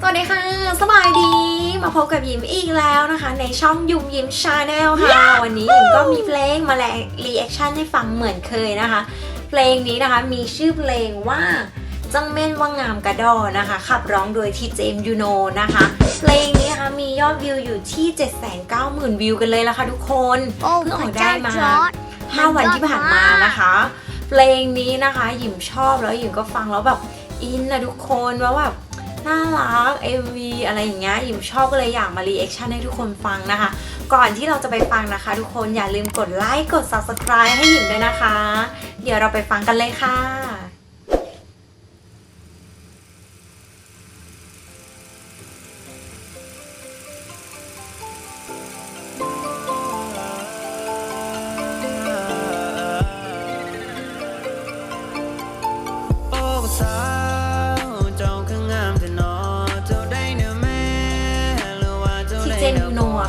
สวัสดีค่ะ สบายดี มาพบกับยิมอีกแล้วนะคะ ในช่องยุมยิมชาแนลค่ะ วันนี้ยิมก็มีเพลงมาแลรีแอคชั่นให้ฟังเหมือนเคยนะคะ เพลงนี้นะคะมีชื่อเพลงว่าจังเม่นว่างามกระดอนะคะ ขับร้องโดยทีเจมยูโนนะคะ เพลงนี้นะคะมียอดวิวอยู่ที่ 790,000 วิวกันเลยละค่ะทุกคนโอ้เพิ่งพออระกได้เจ้ามา จอร์ดห้าวันที่ผ่านมานะคะ เพลงนี้นะคะหยิมชอบแล้วหยิมก็ฟังแล้วแบบอินนะทุกคนว่าแบบน่ารัก MV อะไรอย่างเงี้ยหยิมชอบก็เลยอยากมารีแอคชั่นให้ทุกคนฟังนะคะ ก่อนที่เราจะไปฟังนะคะ ทุกคนอย่าลืมกดไลค์กด subscribe ให้หยิมด้วยนะคะ เดี๋ยวเราไปฟังกันเลยค่ะ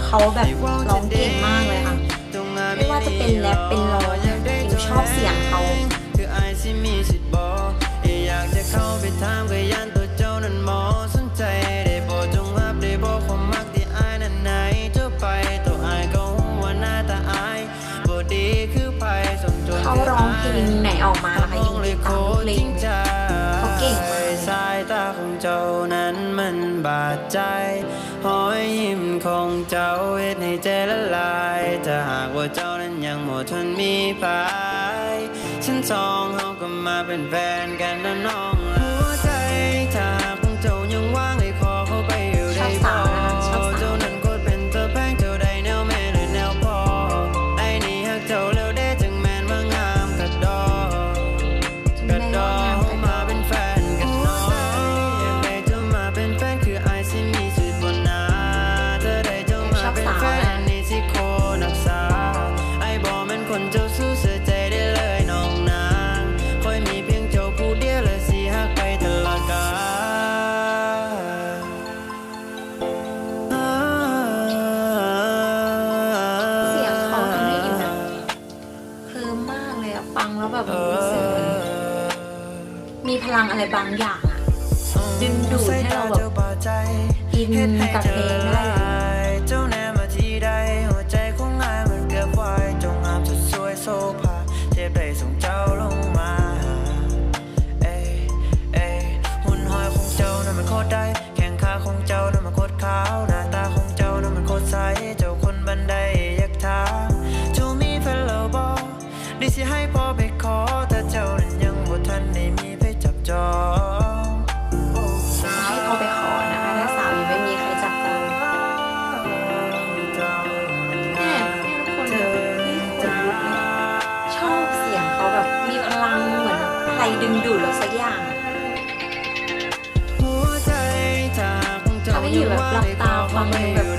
เขาแบบร้องเก่งมากเลยค่ะ ไม่ว่าจะเป็นแรปเป็นร้องหนูชอบเสียงเขาเขาร้องเพลงไหนออกมา ใจหอยยิ้มของเจ้าเฮ็ดให้ใจละลายถ้าหากว่าเจ้านั้นยังหมดทนมีภายฉันสองเฮาก็มาเป็นแฟนกันนะน้อง มีพลังอะไรบางอย่างอะดึงดูดให้เราแบบอินกับเพลงได้ ดึงดูดเราสักอย่างอะทำให้อยู่แบบหลับตาฟังเพลงแบบ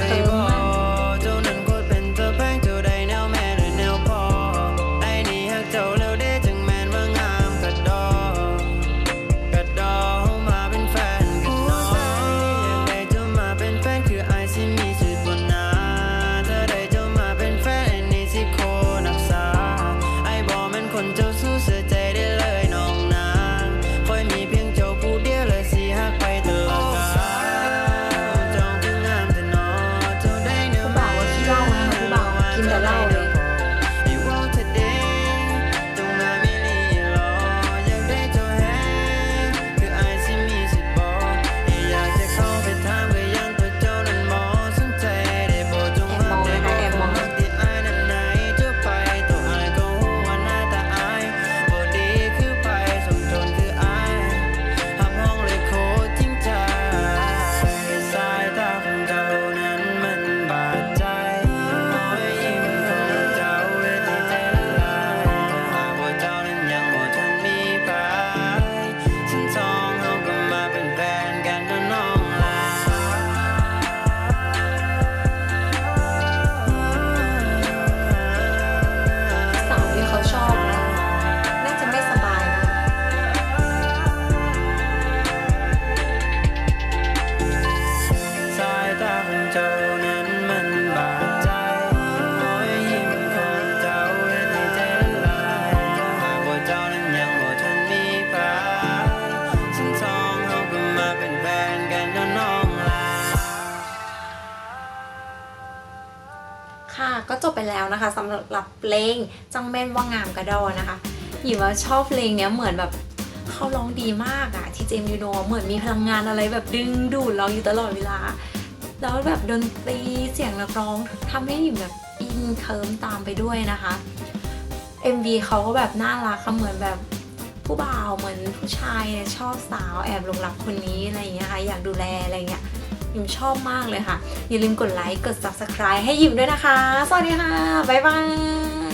จบไปแล้วนะคะสำหรับเพลงจังแม่นว่างามกระดอนะคะหยิบว่าชอบเพลงเนี้ยเหมือนแบบเขาร้องดีมากอะที่เจมส์ยูโนเหมือนมีพลังงานอะไรแบบดึงดูดเราอยู่ตลอดเวลา แล้วแบบดนตรีเสียงนักร้องทำให้หยิบแบบอินเคิร์มตามไปด้วยนะคะ MV เขาก็แบบน่ารักค่ะเหมือนแบบผู้บ่าวเหมือนผู้ชายเนี่ยชอบสาวแอบหลงรักคนนี้อะไรอย่างเงี้ยค่ะอยากดูแลอะไรเงี้ย ยิมชอบมากเลยค่ะ อย่าลืมกดไลค์ กด subscribe ให้ยิมด้วยนะคะ สวัสดีค่ะ บ๊ายบาย